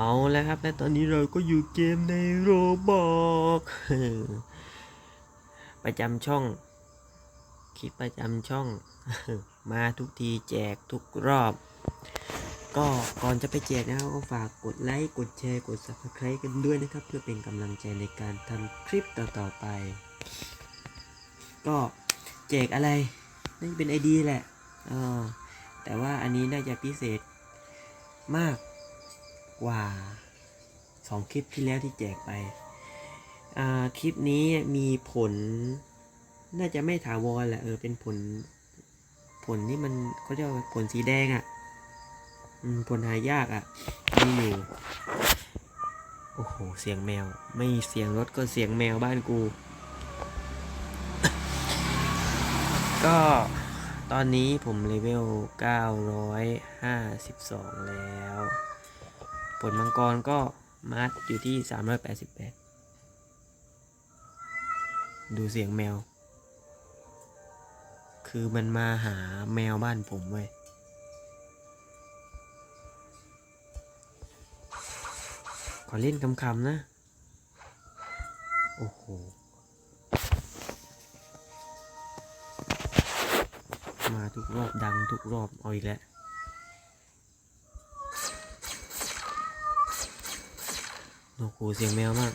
เอาแล้วครับ และตอนนี้เราก็อยู่เกมในโรบอกประจำช่อง คลิปประจำช่อง มาทุกทีแจกทุกรอบ ก็ก่อนจะไปแจกนะครับก็ฝากกดไลค์ กดแชร์ กด subscribe กันด้วยนะครับ เพื่อเป็นกำลังใจในการทำคลิปต่อๆไป ก็แจกอะไรน่เป็น ID แหละ เออ แต่ว่าอันนี้น่าจะพิเศษมาก กว่า 2 คลิปที่แล้วที่แจกไป คลิปนี้มีผล น่าจะไม่ถาวรแหละเออเป็นผล ผลที่มันเขาเรียกว่าผลสีแดงอะ่ะผลหายากอะ่ะมีอยู่โอ้โห เสียงแมว ไม่เสียงรถก็เสียงแมวบ้านกู ก็ตอนนี้ผมเลเวล 952 แล้ว ผลมังกรก็มัดอยู่ที่ 388 ดูเสียงแมว คือมันมาหาแมวบ้านผมเว้ยขอเล่นคำๆนะ โอ้โหมาทุกรอบดังทุกรอบ เอาอีกแล้ว โอ้โหเสียงแมวมาก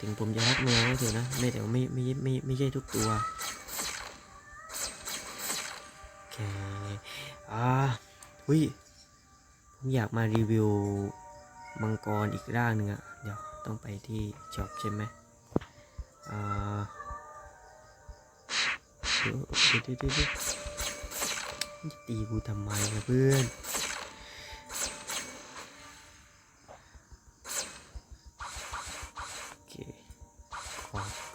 ถึงผมจะรักแมวก็เถอะนะ ไม่แต่ว่ไม่ไม่ไม่ไม่ใช่ทุกตัวโอเคอ่าหุยผมอยากมารีวิวมังกรอีกร่างหนึ่งอะเดี๋ยวต้องไปที่ช็อปใช่ไหมอ่าเดี๋ยวเดี๋ยวเดี๋ยวเดี๋ยวตีกูทำไมนะเพื่อน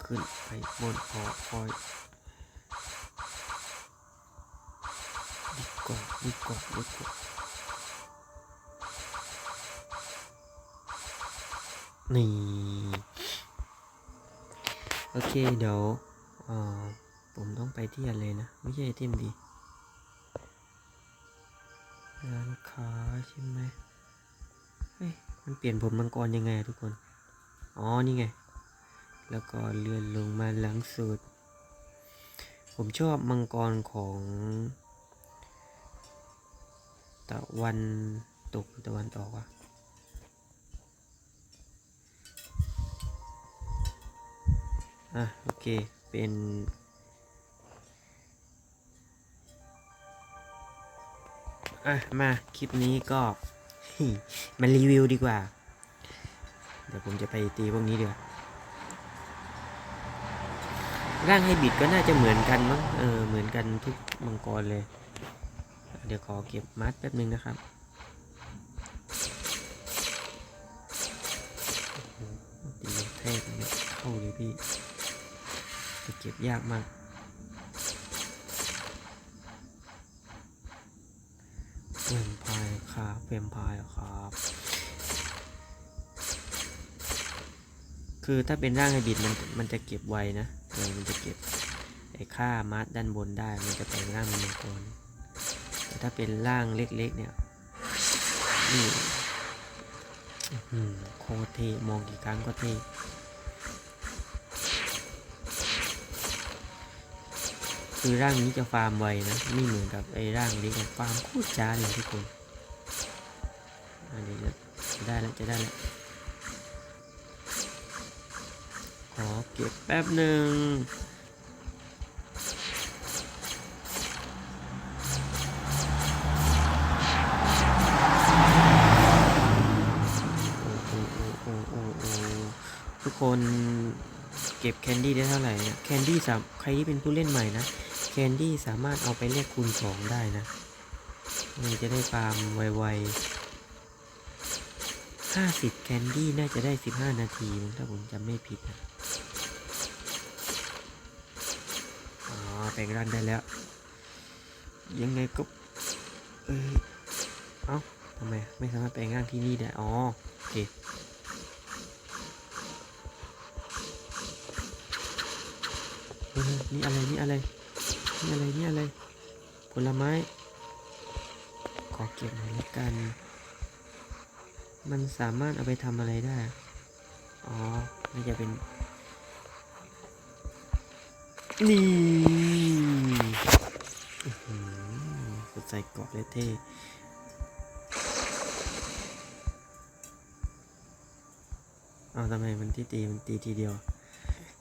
ขึ้นไปบนหอคอยดีกว่าดีกว่าดีกว่านี่โอเคเดี๋ยวเออผมต้องไปที่อะไรนะ ไม่ใช่ไอเทมดีร้านค้าใช่ไหมเฮ้ย มันเปลี่ยนผมมังกรยังไงทุกคน อ๋อ นี่ไง แล้วก็เลื่อนลงมาหลังสุด ผมชอบมังกรของตะวันตกตะวันออกวะอะ โอเค เป็นอะ มา คลิปนี้ก็ มารีวิวดีกว่า เดี๋ยวผมจะไปตีพวกนี้ดีกว่า ร่างให้บิดก็น่าจะเหมือนกันมั้งเออเหมือนกันทุกมังกรเลย เดี๋ยวขอเก็บมัดแป๊บนึงนะครับตีแทบไม่เข้าเลยพี่จะเก็บยากมากแวมพร์ครับแวมพร์ครับ คือถ้าเป็นร่างไฮบริดมันมันจะเก็บไวนะเออมันจะเก็บไอ้ค่ามาร์ด้านบนได้ มันจะแปลงร่างเป็นมังกรแต่ถ้าเป็นร่างเล็กๆเนี่ยนี่โคเทมองกี่ครั้งก็เทคือร่างนี้จะฟาร์มไวนะไม่เหมือนกับไอ้ร่างเล็กฟาร์มคตรช้าเลยทุกคนอันนี้จะได้แล้วจะได้แล้ว ขอเก็บแป๊บหนึ่งโอ้โอ้โอ้โอ้โอ้โอ้ทุกคนเก็บแคนดี้ได้เท่าไหร่เนี่ยแคนดี้สามใครที่เป็นผู้เล่นใหม่นะแคนดี้สามารถเอาไปเรียกคูณสองได้นะมันจะได้ฟาร์มไวๆห้าสิบแคนดี้น่าจะได้สิบห้านาทีถ้าผมจำไม่ผิดนะ แปลงร่างได้แล้ว ยังไงก็ เออเอ้าทำไมไม่สามารถแปลงร่างที่นี่ได้ อ๋อ โอเคนี่อะไร นี่อะไร นี่อะไร นี่อะไร ผลไม้ ขอเก็บหน่อยละกันนมันสามารถเอาไปทำอะไรได้ อ๋อน่าจะเป็น นี่ ใส่เกาะเลยเท่เอาทำไมมันที่ตีมันตีทีเดียว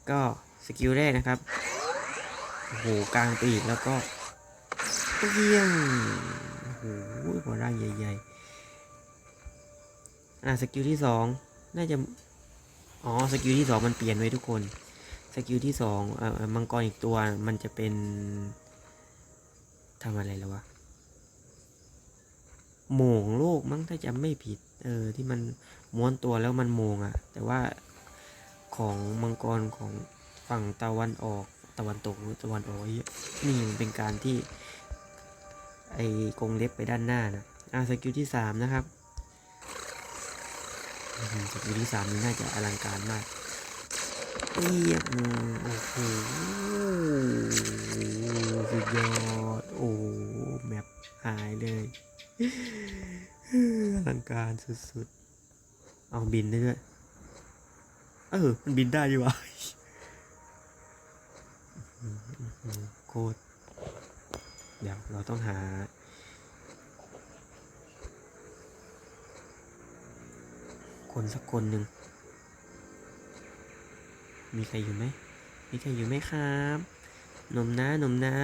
ก็สกิลแรกนะครับ โอ้โหกลางปีกแล้วก็เยี่ยงโอ้โหหัวร่างใหญ่ๆ อะสกิลที่สองน่าจะ อ๋อสกิลที่สองมันเปลี่ยนไว้ทุกคนสกิลที่สองเอ่อมังกรอีกตัวมันจะเป็นทำอะไรแล้ววะ โม่งโลกมั้งถ้าจำไม่ผิด เออที่มันม้วนตัวแล้วมันโมงอะ่ะ แต่ว่าของมังกรของฝั่งตะวันออกตะวันตกหรือตะวันออกนี่มันเป็นการที่ ไอกรงเล็บไปด้านหน้านะอะสกิลที่สามนะครับสกิลที่สามนี่น่าจะอลังการมากเอียบโอ้โหสุดยอดโอ้แมปหายเลย อลังการสุดๆ เอาบินได้ด้วย เออ มันบินได้อยู่วะโคตร เดี๋ยวเราต้องหา คนสักคนหนึ่ง มีใครอยู่ไหม มีใครอยู่ไหมครับหนมนะหนมนะ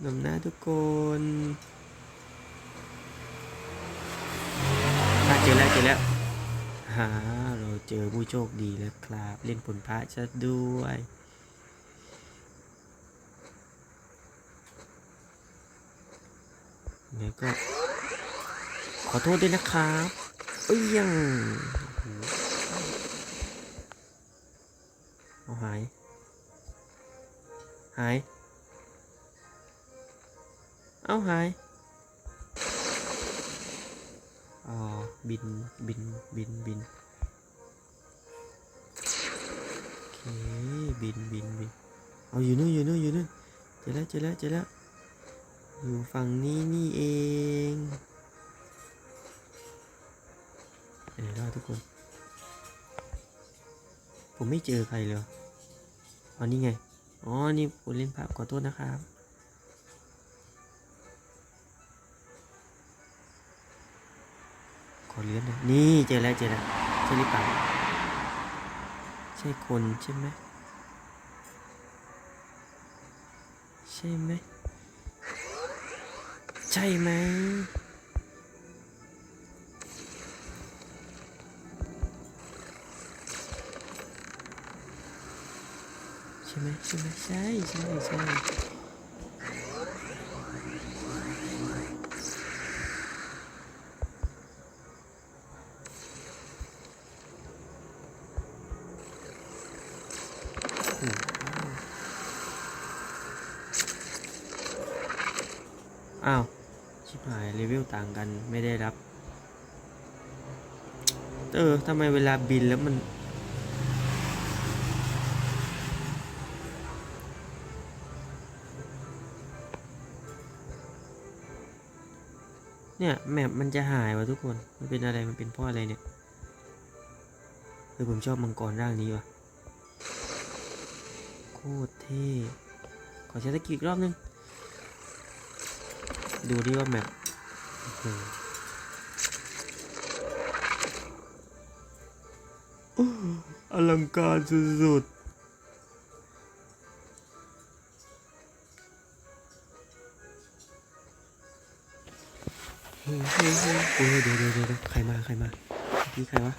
หนมนะทุกคนอะ เจอแล้วเจอแล้วฮ่าเราเจอผู้โชคดีแล้วครับ เล่นผลพระจะด้วยไงก็ ขอโทษด้วยนะครับเอ้ยังเอาหาย หาย เอาหาย บินบินบินบินโอเคบินบินบินเอาอยู่นู่นอยู่นู่นอยู่นู่นเจอแล้วเจอแล้วเจอแล้วอยู่ฝั่งนี้นี่เองเดี๋ยวรอทุกคน ผมไม่เจอใครเลยอ๋อนี่ไง อ๋อ นี่ผมเล่นภาพขอโทษนะครับ ขอเลื่อนหน่อยนี่เจอแล้วเจอแล้วใช่หรือเปล่าใช่คนใช่ไหมใช่ไหมใช่ไหมใช่ไหมใช่ไหมใช่ใช่ใช่ อ้าว ชิบหายเลเวลต่างกันไม่ได้รับ เออทำไมเวลาบินแล้วมัน เนี่ย แมปมันจะหายวะทุกคน มันเป็นอะไร มันเป็นเพราะอะไรเนี่ยเออผมชอบมังกรร่างนี้ว่ะ โคตรเท่ ขอใช้ตะกี้อีกรอบนึง ดูดิว่าแมปอลังการสุดๆเฮ้ยเฮ้ยเฮ้ยเดี๋ยวเดี๋ยวเดี๋ยวใครมา ใครมาเมื่ใครวะ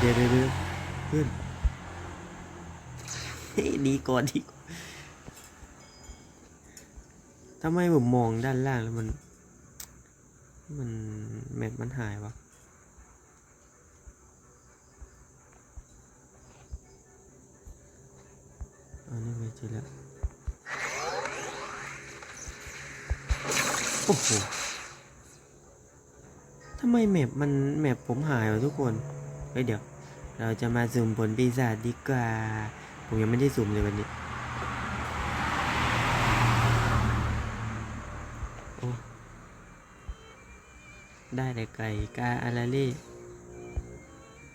เฮ้ยเดี๋ยวเดี๋ยวเดี๋ยวเพื่อนเฮ้ยหนีก่อนดีกว่าทำไมผมมองด้านล่างแล้วมัน มันแมปมันหายวะอันนี้ไม่เจอแล้วโอ้โหทำไมแมปมันแมปผมหายวะทุกคนเฮ้ยเดี๋ยวแเราจะมาสุ่มผลปีศาจดีกว่า ผมยังไม่ได้สุ่มเลยวันนี้ โอ้ ได้แต่ไก่กาอาราเล่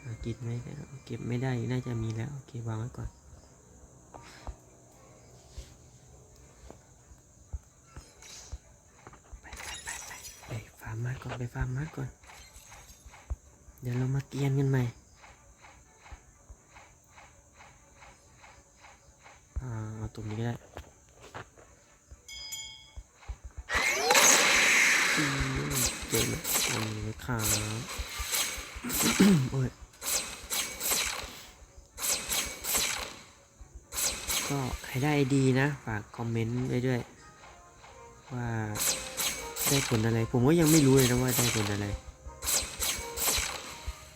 เอากินไหมเก็บไม่ได้ น่าจะมีแล้ว โอเควางไว้ก่อนไปไปไปไปไปฟาร์มมาก่อน ไปฟาร์มมาก่อน เดี๋ยวเรามาเกียนกันใหม่ อ่าเอา ตรงนี้ก็ได้เจ๋งเลยตรงนี้ครับโอ้ยก็ใครได้ดีนะ ฝากคอมเมนต์ไว้ด้วย ว่าได้ผลอะไร ผมก็ยังไม่รู้เลยนะว่าได้ผลอะไร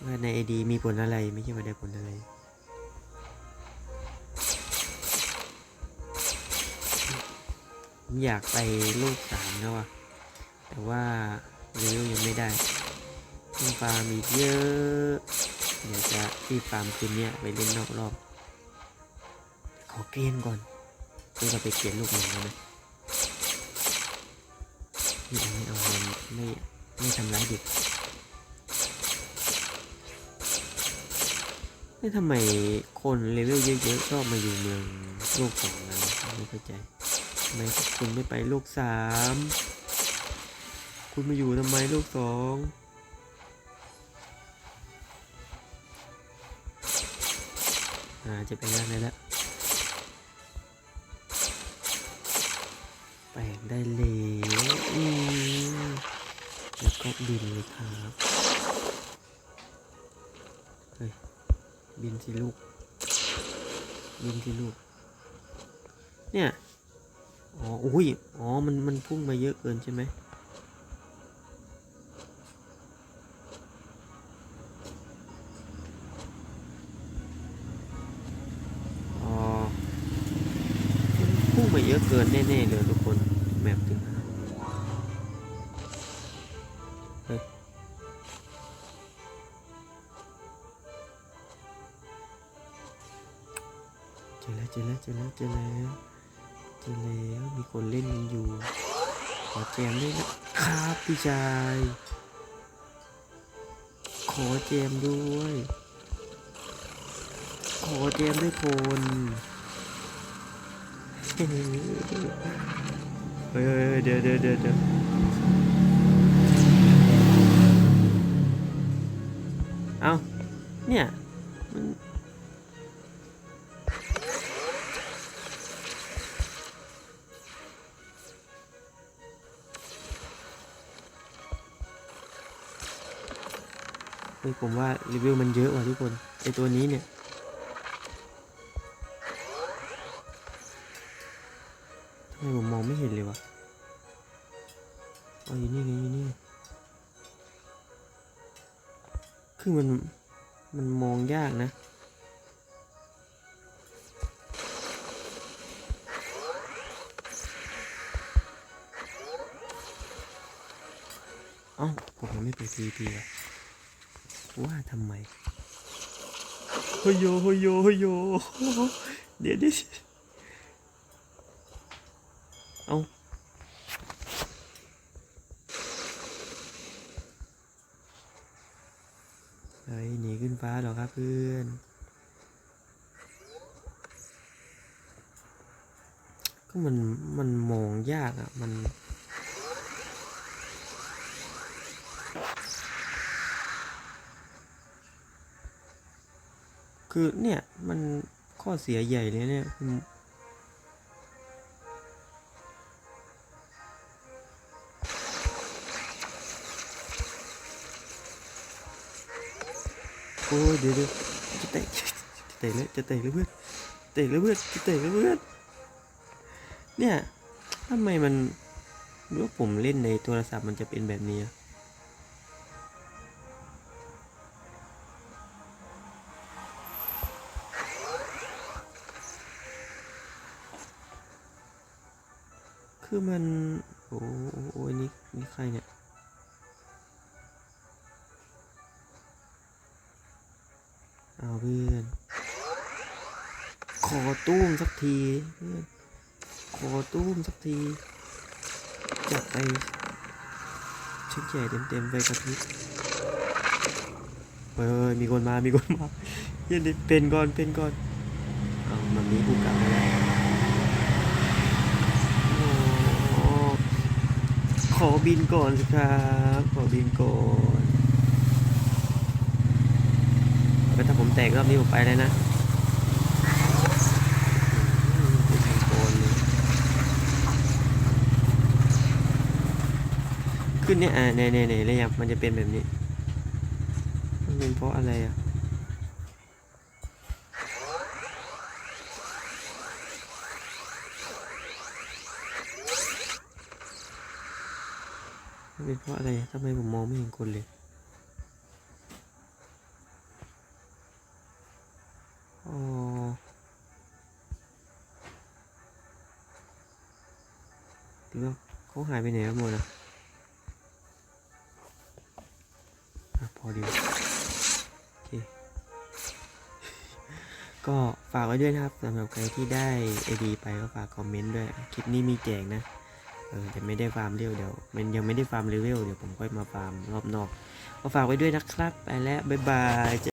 ว่าในไอดีมีผลอะไรไม่ใช่ว่าได้ผลอะไร อยากไปลูกสามแล้วะแต่ว่าเลี้ยวยังไม่ได้ต้องฟาร์มอีกเยอะเดี๋ยวจะที่ฟาร์มคืนเนี้ยไปเล่นนอกรอบ ขอเกณฑ์ก่อนเพื่อจะไปเกณฑ์ลูกหนึ่งนะไม่เอาไม่เอามันไม่ไม่ทำร้ายเด็กไม่ทำไมคนเลเวลเยอะๆชอบมาอยู่เมืองโลกสองกันไม่เข้าใจ ไมคุณไม่ไปลูกสาม คุณมาอยู่ทำไมลูกสองอ่าจะไปงานไหนแล้วแปลงได้เลยอืมแล้วก็บินเลยครับเฮ้ยบินสิลูกบินสิลูกเนี่ย อ๋ออุ้ย อ๋อ มัน มันพุ่งมาเยอะเกินใช่ไหมอ๋อพุ่งมาเยอะเกินแน่ๆเลยทุกคน แมปถึงเฮ้ยเจอแล้วเจอแล้วเจอแล้วเจอแล้ว เจอแล้วมีคนเล่นกันอยู่ ขอแจมด้วยนะครับพี่ชาย ขอแจมด้วย ขอแจมด้วยคนเฮ้ยเฮ้ยเดี๋ยวเดี๋ยวเดี๋ยวเดี๋ยวเอาเนี่ยมัน เฮ้ยผมว่ารีวิวมันเยอะว่ะทุกคนไอตัวนี้เนี่ย ทำไมผมมองไม่เห็นเลยวะอ๋ออยู่นี่ไงอยู่นี่ คือมัน มันมองยากนะเอ้าผมยังไม่เปิด PVP อะ ว่าทำไมเฮ้ยโยเฮ้ยโยเฮ้ยโยเดี๋ยวดี๋ยวเอาเฮ้ยหนีขึ้นฟ้าหรอครับเพื่อน ก็มันมันมองยากอะ มัน คือเนี่ยมันข้อเสียใหญ่เลยเนี่ยโอ้ยเดี๋ยวเดี๋ยวจะเตะจะเตะเลยจะเตะเลยเพื่อนเตะเลยเพื่อนจะเตะเลยเพื่อนเนี่ยทำไมมันหรือว่าผมเล่นในโทรศัพท์มันจะเป็นแบบนี้อะ คือมัน โอ้โอ้ยนี่นี่ใครเนี่ยเอาเพื่อน ขอตุ้มสักทีเพื่อนขอตุ้มสักทีจัดไปชุดใหญ่เต็มๆไปกระพริบเฮ้ยมีคนมา มีคนมาเย็นดิเป็นก่อน เป็นก่อน เอามันนี้กูกลับมาแล้วโอ้ ขอบินก่อนสิครับ ขอบินก่อนแล้วถ้าผมแตกรอบนี้ผมไปเลยนะขึ้นเนี่ยอ่าในในในระยะมันจะเป็นแบบนี้ มันเป็นเพราะอะไรอะ เป็นเพราะอะไรทำไมผมมองไม่เห็นคนเลยอ๋อหรือว่าเขาหายไปไหนกันหมดอะอะพอดีโอเคก็ฝากไว้ด้วยนะครับสำหรับใครที่ได้ไอดีไปก็ฝากคอมเมนต์ด้วย คลิปนี้มีแจกนะ เออแต่ไม่ได้ฟาร์มเร็วเดี๋ยว มันยังไม่ได้ฟาร์มเลเวลเดี๋ยวผมค่อยมาฟาร์มรอบนอกก็ฝากไว้ด้วยนะครับ ไปแล้ว บ๊ายบาย